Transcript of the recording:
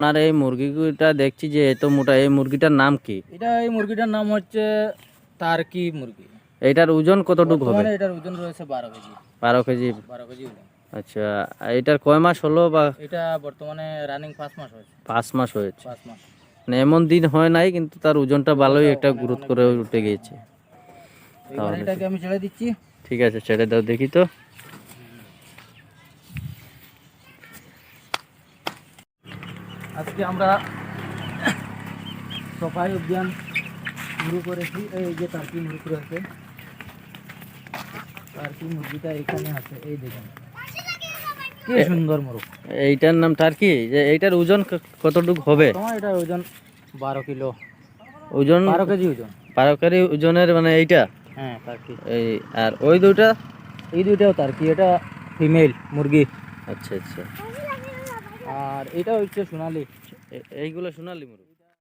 আপনার এই মুরগিটা দেখছি যে এত মোটা এই মুরগিটার নাম কি? এটা এই মুরগিটার নাম হচ্ছে তার্কি মুরগি। এটার ওজন কতটুকু হবে? এটার ওজন রয়েছে বারো কেজি। বারো কেজি। বারো কেজি আচ্ছা এটার কয় মাস হলো বা? এটা বর্তমানে রানিং পাঁচ মাস হয়েছে। পাঁচ মাস হয়েছে। পাঁচ মাস। মানে এমন দিন হয় নাই কিন্তু তার ওজনটা ভালোই একটা গ্রোথ করে উঠে গিয়েছে। আমি ছেড়ে দিচ্ছি। ঠিক আছে ছেড়ে দাও দেখি তো। আজকে আমরা সফাই উদ্যান শুরু করেছি। এই যে টার্কি মুরগি রয়েছে টার্কি মুরগিটা এখানে আছে। এই দেখুন কি সুন্দর মুরগ। এইটার নাম টার্কি? যে এইটার ওজন কতটুকু হবে? তোমার এটা ওজন বারো কিলো। ওজন বারো কেজি ওজন। বারো কেজি ওজনের মানে এইটা? হ্যাঁ টার্কি। এই আর ওই দুটা এই দুইটাও টার্কি এটা ফিমেল মুরগি। আচ্ছা আচ্ছা। আর এটা হচ্ছে সোনালি। এইগুলো সোনালি মুরগ।